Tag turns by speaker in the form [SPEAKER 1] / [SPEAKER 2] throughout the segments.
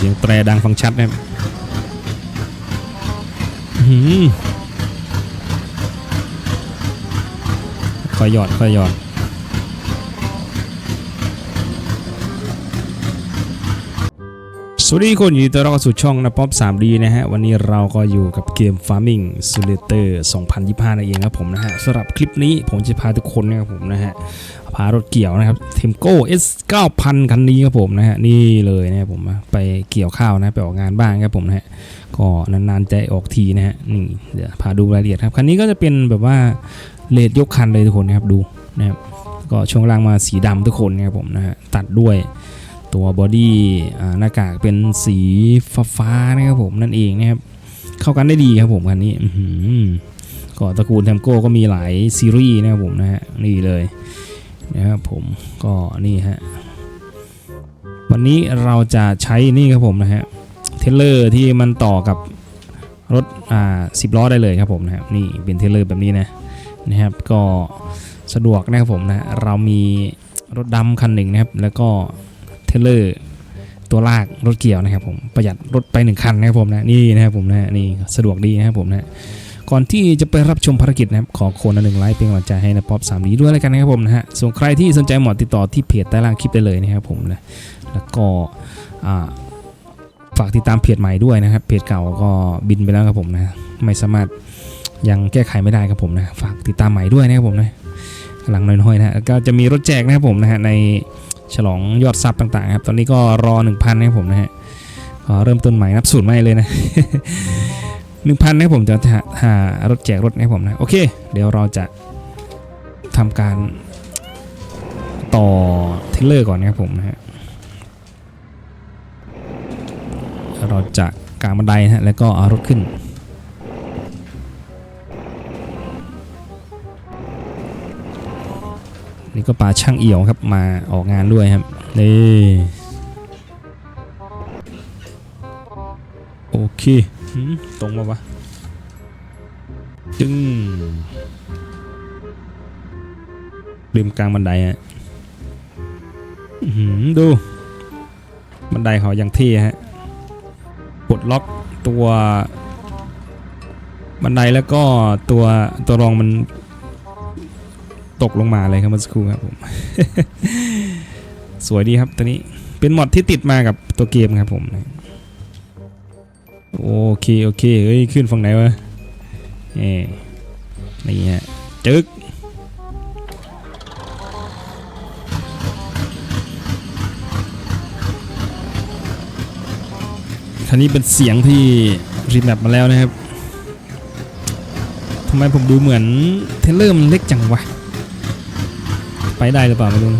[SPEAKER 1] สียงแตรดังฟังชัดนะครับค่อยหยอดค่อยหยอด สวัสดีคนยินดีต้อนรับเข้าสู่ช่องนะป๊อป 3D นะฮะ วันนี้เราก็อยู่กับเกม Farming Simulator 2025นั่นเองครับผมนะฮะสำหรับคลิปนี้ผมจะพาทุกคนนะครับผมนะฮะ พารถเกี่ยวนะครับ Temco S 9000 คันนี้ครับผมนะฮะ นี่เลยนะครับผมไปเกี่ยวข้าวนะ ไปออกงานบ้างครับผมนะฮะ ก็นานๆจะออกทีนะฮะ นี่เดี๋ยวพาดูรายละเอียดครับ คันนี้ก็จะเป็นแบบว่าเลดยกคันเลยทุกคนนะครับดูนะครับ ก็ช่วงล่างมาสีดำทุกคนนะครับผมนะฮะ ตัดด้วย ตัวบอดี้หน้ากากเป็นสีฟ้าฟ้าๆนะครับผมนั่นเองนะครับเข้ากันได้ดีครับผมคันนี้ก็ตระกูลเทมโก้ก็มีหลายซีรีส์นะครับผมนะฮะนี่เลยนะครับผมก็นี่ฮะวันนี้เราจะใช้นี่ครับผมนะฮะเทเลอร์ที่มันต่อกับรถอ่าสิบล้อได้เลยครับผมนะครับนี่เป็นเทเลอร์แบบนี้นะนะครับก็สะดวกนะครับผมนะเรามีรถดำคันหนึ่งนะครับแล้วก็ เทเลอร์ตัวลากรถเกี่ยวนะครับผมประหยัดรถไปหนึ่งคันนะครับผมนะนี่นะครับผมนะนี่สะดวกดีนะครับผมนะก่อนที่จะไปรับชมภารกิจนะครับขอโคนละหนึ่งไลค์เป็นกำลังใจให้นะป๊อปสามดีด้วยแล้วกันนะครับผมนะฮะส่วนใครที่สนใจหมอติดต่อที่เพจใต้ล่างคลิปได้เลยนะครับผมนะแล้วก็ฝากติดตามเพจใหม่ด้วยนะครับเพจเก่าก็บินไปแล้วครับผมนะไม่สามารถยังแก้ไขไม่ได้ครับผมนะฝากติดตามใหม่ด้วยนะครับผมนะกำลังน้อยๆนะฮะก็จะมีรถแจกนะครับผมนะฮะใน ฉลองยอดซับต่างๆครับ ตอนนี้ก็รอ 1,000นะครับผมนะฮะก็เริ่มต้นใหม่นับสูตรใหม่เลยนะ1,000นะครับผมจะหาหารถแจกรถนะครับผมนะโอเค เดี๋ยวเราจะทำการต่อเทรลเลอร์ก่อนนะครับผมนะฮะเราจะกางบันไดนะฮะแล้วก็เอารถขึ้น นี่ก็ปลาช่างเอี่ยวครับมาออกงานด้วยครับนี่โอเคตรงมาวะจึงลืมกลางบันไดอะหือดู บันไดเขายังเท่ฮะปลดล็อกตัว บันไดแล้วก็ตัวตัวรองมัน ตกลงมาเลยครับเมื่อสักครู่ครับผมสวยดีครับตัวนี้เป็นมอดที่ติดมากับตัวเกมครับผมโอเคโอเคเฮ้ยขึ้นฝั่งไหนวะเอ้นี่ฮะจึ๊กคันนี้เป็นเสียงที่รีแมปมาแล้วนะครับทำไมผมดูเหมือนเทเลอร์มันเล็กจังวะ ไปได้หรือเปล่าไม่รู้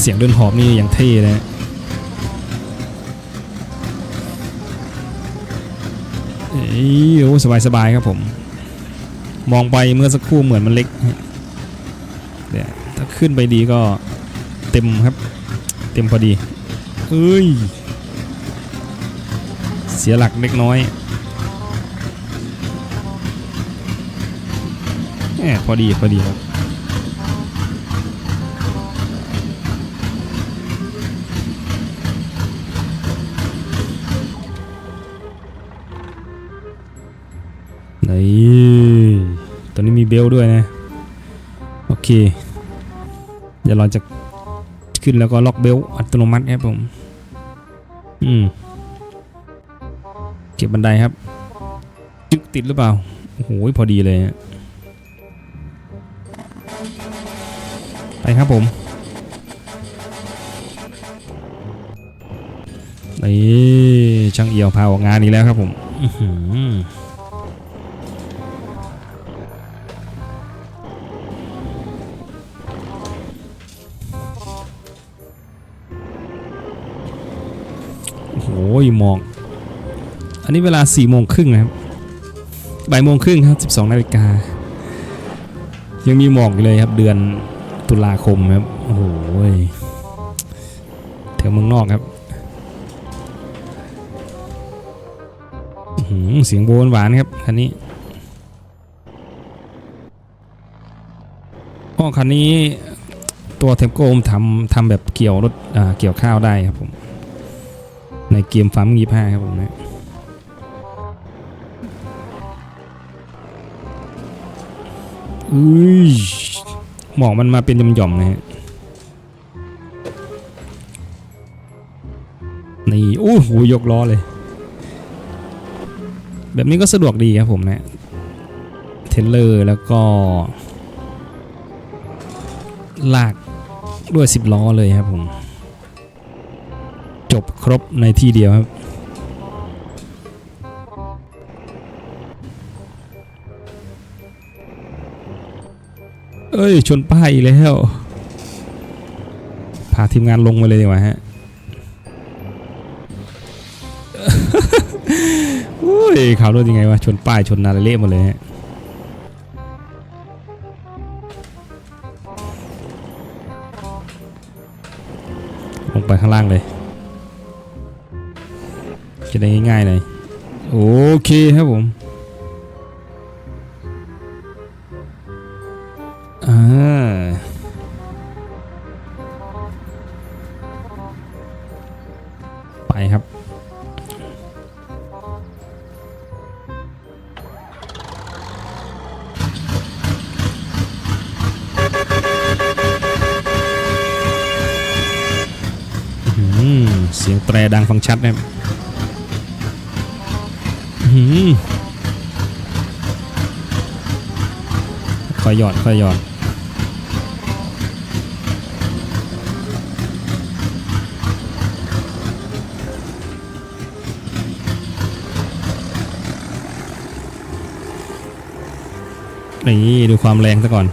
[SPEAKER 1] เสียงเดินหอบนี่อยังเท่เลยนะเอ้ยโอ้สบายสบายครับผม มองไปเมื่อสักครู่เหมือนมันเล็กเดี๋ยวถ้าขึ้นไปดีก็เต็มครับ เต็มพอดีเอ้ย เสียหลักเล็กน้อย แหมพอดีพอดีครับนี่ตัวนี้มีเบลด้วยนะ โอเค เดี๋ยวเราจะขึ้นแล้วก็ล็อกเบลอัตโนมัติครับผม อืม เก็บบันไดครับ จึกติดหรือเปล่า โอ้โห พอดีเลยฮะ ครับผม นี่ช่างเอี่ยวพาออกงานอีกแล้วครับผมโอ้โหมอกอันนี้เวลา4โมงครึ่งนะครับบ่ายโมงครึ่งครับ 12นาฬิกายังมีหมอกอยู่เลยครับเดือน ตุลาคมครับ โอ้โหแถวเมืองนอกครับหือเสียงโบนหวานครับคันนี้อ๋อคันนี้ตัวเทมโกมทำทำแบบเกี่ยวรถเกี่ยวข้าวได้ครับผม ในเกมฟาร์มยี่ห้าครับผมนะอุ้ย หมอกมันมาเป็นหย่อมๆนะฮะนี่โอ้โหยกล้อเลย แบบนี้ก็สะดวกดีครับผมนะเทรลเลอร์แล้วก็ ลากด้วย 10 ล้อเลยครับผม จบครบในที่เดียวครับ เอ้ย ชนป้ายอีกแล้ว พาทีมงานลงมาเลยดีกว่าฮะโอ้ยขับรถยังไงวะ ชนป้ายชนนาเละหมดเลยฮะลงไปข้างล่างเลย จะได้ง่ายๆเลย โอเคครับผม ดังฟังชัดนะค่อยหยอดค่อยหยอดนี่ดูความแรงซะก่อน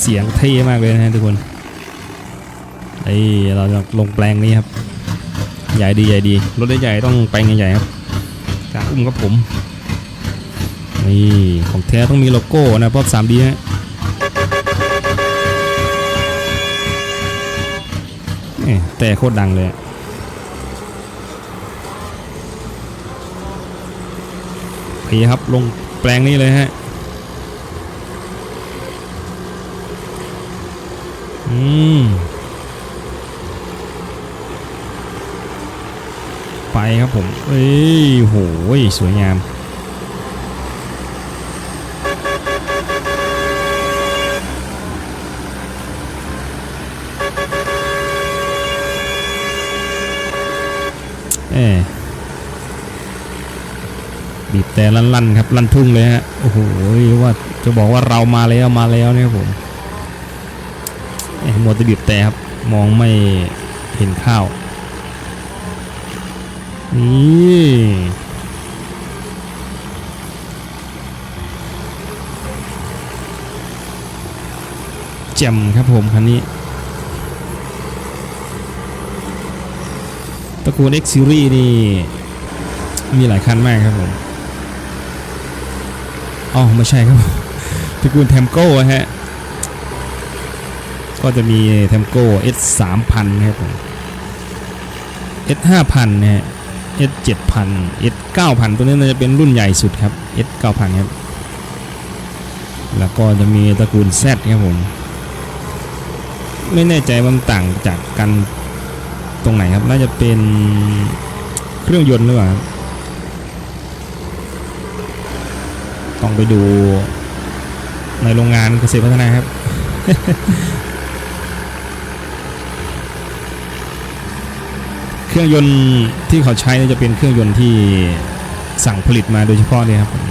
[SPEAKER 1] เสียงเท่มากเลยนะฮะทุกคนไอ้เราจะลงแปลงนี้ครับ ใหญ่ดีใหญ่ดี รถใหญ่ๆต้องแปลงใหญ่ๆครับจากอุ้มกับผม นี่ของแท้ต้องมีโลโก้นะเพราะ 3D ฮะแหม่แต่โคตรดังเลยอะโอเคครับลงแปลงนี้เลยฮะ ไปครับผม เอ้ยโหยสวยงาม เอบีบแต่ลั่นๆครับ ลั่นทุ่งเลยฮะ โอ้โหว่าจะบอกว่าเรามาแล้วมาแล้วเนี่ยผม มัวแต่บีบแต่ครับมองไม่เห็นข้าวนี่แจ่มครับผมคันนี้ตระกูล X Series นี่ มีหลายคันมากครับผมอ๋อไม่ใช่ครับตระกูล Temco อะฮะ ก็จะมีเทมโก้ S 3 0 0 0นะครับผม S 5 0 0 0นะฮะ S 7 0 0 0 S 9 0 0 0ตัวนี้น่าจะเป็นรุ่นใหญ่สุดครับ S 9 0 0 0ครับ แล้วก็จะมีตระกูล Z ครับผม ไม่แน่ใจว่ามันต่างจากกันตรงไหนครับ น่าจะเป็นเครื่องยนต์หรือเปล่าต้องไปดูในโรงงานเกษตรพัฒนาครับ เครื่องยนต์ที่เขาใช้เนี่ยจะเป็นเครื่องยนต์ที่สั่งผลิตมาโดยเฉพาะเลยครับผม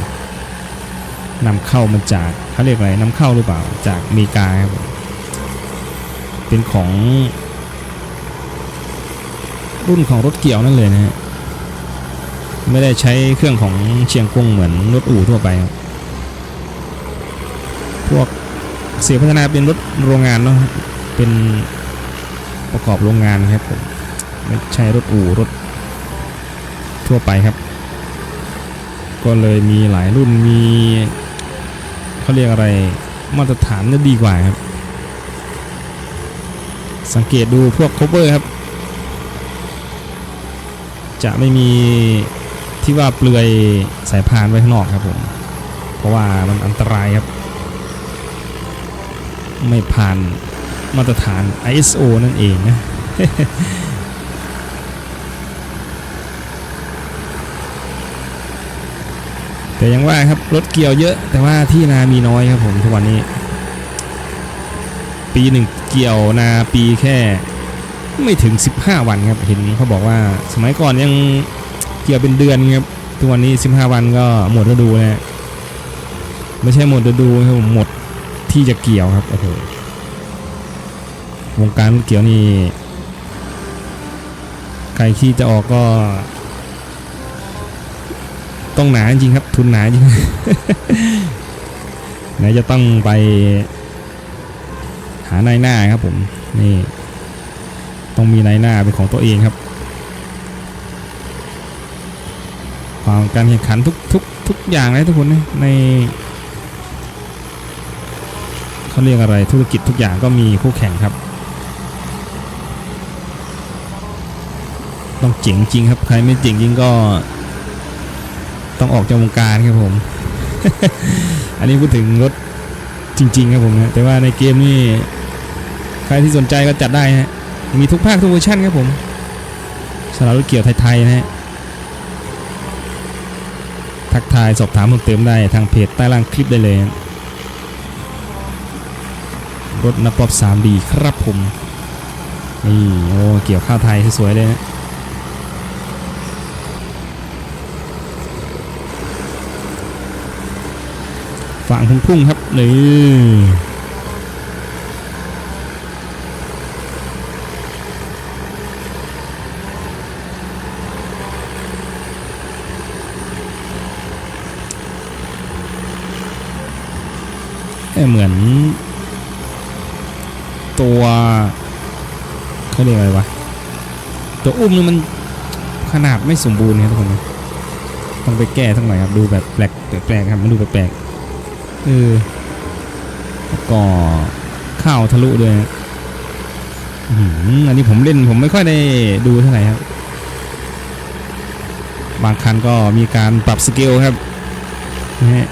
[SPEAKER 1] นำเข้ามาจากเขาเรียกอะไรนำเข้าหรือเปล่าจากอเมริกาครับผมเป็นของ รุ่นของรถเกี่ยวนั่นเลยนะฮะไม่ได้ใช้เครื่องของเชียงกงเหมือนรถอู่ทั่วไปครับพวกเสียพัฒนาเป็นรถโรงงานเนาะเป็นประกอบโรงงานครับผม ไม่ใช่รถอู่รถทั่วไปครับ ก็เลยมีหลายรุ่นมีเขาเรียกอะไรมาตรฐานจะดีกว่าครับ สังเกตดูพวก cover ครับ จะไม่มีที่ว่าเปลือยสายพานไว้ข้างนอกครับผม เพราะว่ามันอันตรายครับ ไม่ผ่านมาตรฐาน ISO นั่นเองนะ แต่ยังว่าครับรถเกี่ยวเยอะ แต่ว่าที่นามีน้อยครับผมทุกวันนี้ ปีหนึ่งเกี่ยวนาปีแค่ ไม่ถึง 15 วันครับเห็นเขาบอกว่า สมัยก่อนยังเกี่ยวเป็นเดือนครับทุกวันนี้ 15 วันก็หมดฤดูแล้วไม่ใช่หมดฤดูครับผมหมดที่จะเกี่ยวครับโอ้โหวงการเกี่ยวนี่ใครที่จะออกก็ ต้องหนาจริงครับ ทุนหนาจริงไหนจะต้องไป หานายหน้าครับผม นี่ ต้องมีนายหน้าเป็นของตัวเองครับ ความการแข่งขันทุกทุกทุกอย่างเลยทุกคนนะในเขาเรียกอะไรธุรกิจทุกอย่างก็มีคู่แข่งครับ ต้องเจ๋งจริงครับ ใครไม่เจ๋งจริงก็ ต้องออกจากวงการครับผม อันนี้พูดถึงรถจริง ๆ ครับผมนะแต่ว่าในเกมนี่ใครที่สนใจก็จัดได้ฮะมีทุกภาคทุกเวอร์ชันครับผมสำหรับรถเกี่ยวไทยๆนะฮะทักทายสอบถามเพิ่มเติมได้ทางเพจใต้ล่างคลิปได้เลย รถนับรอบ 3D ครับผมนี่โอ้เกี่ยวข้าวไทยสวยๆเลยนะ ฝั่งพุ่งๆครับนี่เอ้ยเหมือน ตัวเขาเรียกอะไรวะ ตัวอุ้มนี่มันขนาดไม่สมบูรณ์ครับทุกคน ต้องไปแก้สักหน่อยครับ ดูแบบแปลกแปลกครับมันดูแปลก เออแล้วก็ข้าวทะลุด้วยอันนี้ผมเล่นผมไม่ค่อยได้ดูเท่าไหร่ครับ บางคันก็มีการปรับสเกลครับนะฮะ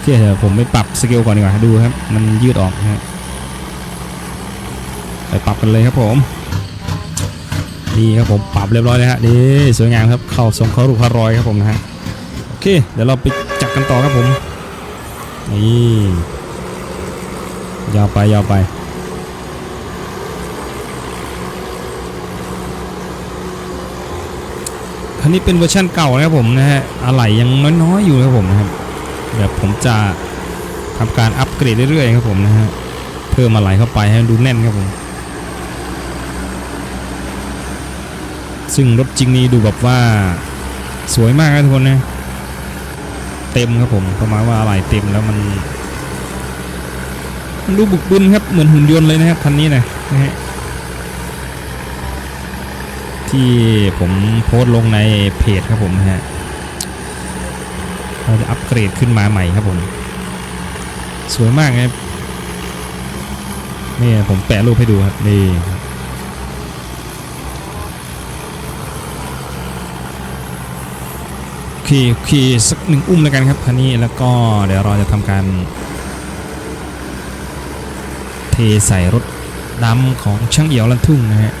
[SPEAKER 1] เที่ยเถอะผมไม่ปรับสเกลก่อนดีกว่าดูครับ มันยืดออกนะฮะไปปรับกันเลยครับผมนี่ครับผมปรับเรียบร้อยเลยฮะนี่สวยงามครับเข้าทรงเข้ารูปพารอยครับผมนะฮะ เค เดี๋ยวเราไปจับกันต่อครับผม นี่ยาวไปยาวไปคันนี้เป็นเวอร์ชั่นเก่านะครับผมนะฮะอะไหล่ยังน้อยๆอยู่นะครับผมนะครับเดี๋ยวผมจะทำการอัปเกรดเรื่อยๆครับผมนะฮะเพิ่มอะไหล่เข้าไปให้มันดูแน่นครับผมซึ่งรถจริงนี้ดูแบบว่าสวยมากนะทุกคนนะ เต็มครับผมประมาณว่าอะไหล่เต็มแล้วมันมันดูบุกบึนครับเหมือนหุ่นยนต์เลยนะครับคันนี้นะนะฮะที่ผมโพสต์ลงในเพจครับผมนะฮะเราจะอัปเกรดขึ้นมาใหม่ครับผม สวยมากครับนี่ผมแปะรูปให้ดูครับนี่ ครับโอเคโอเคสักหนึ่งอุ้มแล้วกันครับคันนี้แล้วก็เดี๋ยวเราจะทำการ เทใส่รถดำของช่างเอี่ยวลันทุ่งนะฮะ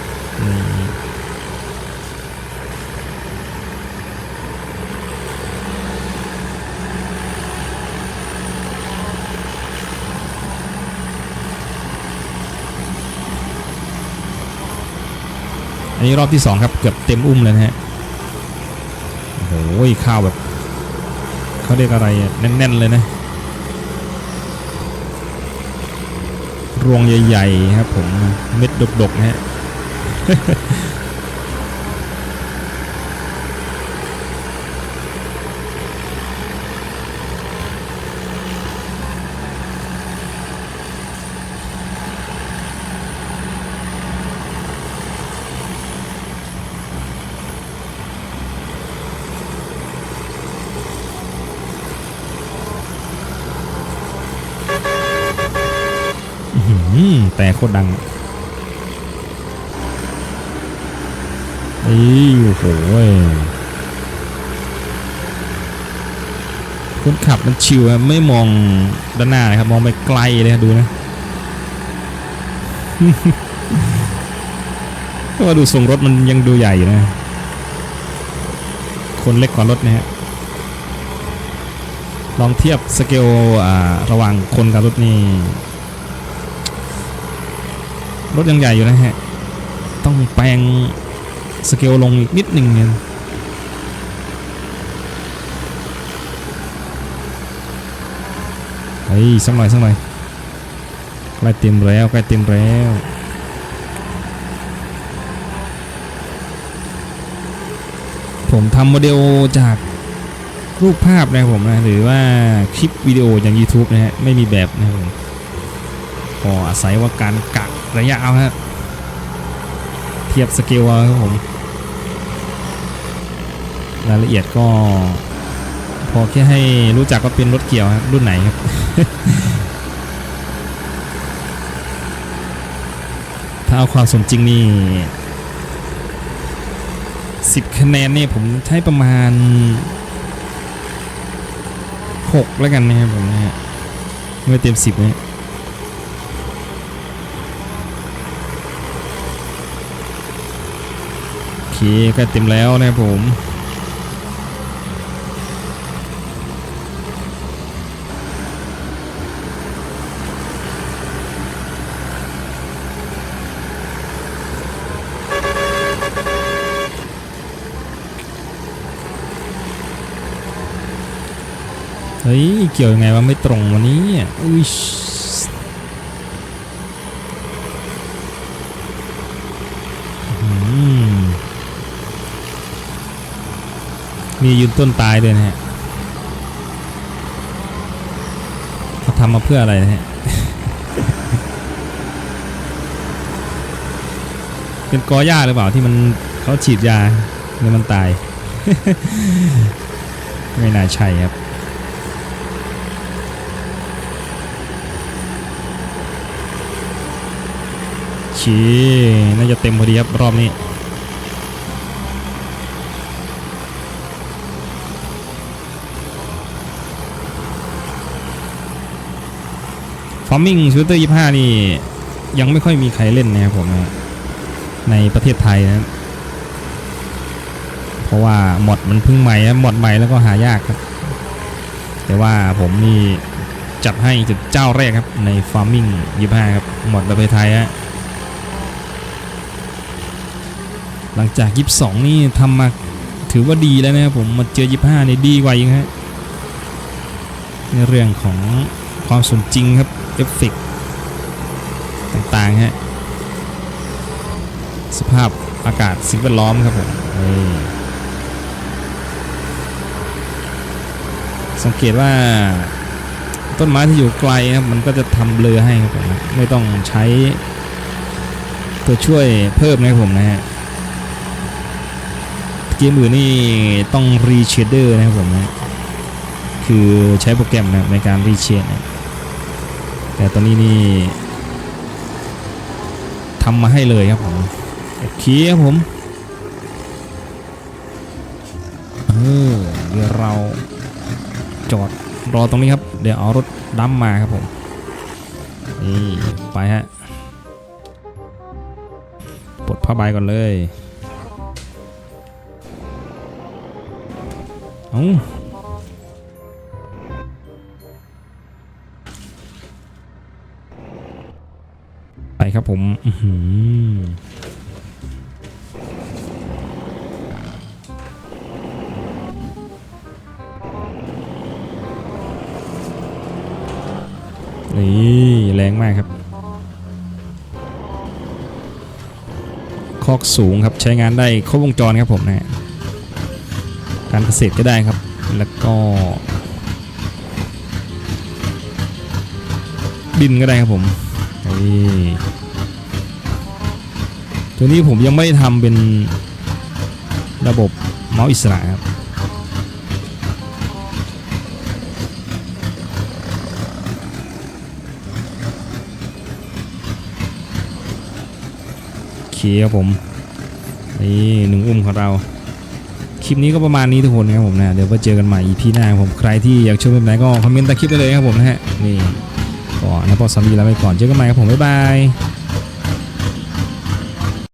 [SPEAKER 1] อันนี้รอบที่สองครับ เกือบเต็มอุ้มเลยนะฮะ หข้าวแบบเขาเรียกอะไรแน่นๆเลยนะ รวงใหญ่ๆครับผมเม็ดดกๆนะฮะ แต่โคตรดังอีโหคนขับมันชิวอะไม่มองด้านหน้านะครับ มองไปไกลเลยดูนะก็ว่าดูทรงรถมันยังดูใหญ่อยู่นะ คนเล็กกว่ารถนะฮะ ลองเทียบสเกลระหว่างคนกับรถนี่ รถยังใหญ่อยู่นะฮะ ต้องแปลงสเกลลงอีกนิดหนึ่งเนี่ยเฮ้ยสักหน่อยสักหน่อยใกล้เต็มแล้วใกล้เต็มแล้วผมทำโมเดลจากรูปภาพนะครับผมนะหรือว่าคลิปวิดีโออย่าง YouTube นะฮะไม่มีแบบนะครับผมก็อาศัยว่าการกะ ระยะเอาฮะ เทียบสเกลเอาครับผม รายละเอียดก็ พอแค่ให้รู้จักว่าเป็นรถเกี่ยวครับ รุ่นไหนครับถ้าเอาความสมจริงนี่10คะแนนนี่ผมให้ประมาณ6แล้วกันนะครับผมนะฮะไม่เต็ม10เนี่ย โอ เคก็เต็มแล้วนะครับผมเฮ้ย เกี่ยวยังไงวะไม่ตรงวันนี้อุ้ย มียืนต้นตายด้วยนะฮะเขาทำมาเพื่ออะไรนะฮะเป็นกอหญ้าหรือเปล่าที่มันเขาฉีดยาแล้วมันตาย ไม่น่าใช่ครับชีน่าจะเต็มพอดีครับรอบนี้ ฟาร์มิงชูเตอร์ยี่ห้านี่ ยังไม่ค่อยมีใครเล่นนะครับผมนะในประเทศไทยนะ เพราะว่าหมดมันเพิ่งใหม่นะหมดใหม่แล้วก็หายากครับ แต่ว่าผมนี่จัดให้จุดเจ้าแรกครับ ในฟาร์มิงยี่ห้าครับหมดประเทศไทยฮะหลังจาก 22 นี่ทำมาถือว่าดีแล้วนะครับผมมาเจอ 25 นี่ดีกว่าอีกฮะในเรื่องของความสมจริงครับ เอฟเฟกต์ต่างๆฮะสภาพอากาศสิ่งแวดล้อมครับผมนี่สังเกตว่าต้นไม้ที่อยู่ไกลนะครับมันก็จะทำเบลอให้ครับผมนะไม่ต้องใช้ตัวช่วยเพิ่มนะครับผมนะฮะเกมอื่นนี่ต้องรีเชดเดอร์นะครับผมนะคือใช้โปรแกรมนะครับในการรีเชดนะ แต่ตอนนี้นี่ทำมาให้เลยครับผมโอเคครับผมเออเดี๋ยวเราจอดรอตรงนี้ครับ เดี๋ยวเอารถดัมมาครับผมนี่ไปฮะปลดผ้าใบก่อนเลย เอา ครับผมนี่แรงมากครับ คอกสูงครับใช้งานได้ครบวงจรครับผมนะการเกษตรก็ได้ครับ แล้วก็ดินก็ได้ครับผมนี่ ตัวนี้ผมยังไม่ทำเป็นระบบเมาส์อิสระครับโอเคครับผมนี่หนึ่งอุ้มของเรา คลิปนี้ก็ประมาณนี้ทุกคนนะครับผมนะ เดี๋ยวไปเจอกันใหม่ EP หน้าผมใครที่อยากชมแบบไหนก็คอมเมนต์ใต้คลิปได้เลยครับผมนะฮะนี่ก็นะพอสามีลาไปก่อนเจอกันใหม่ครับผมบ๊ายบาย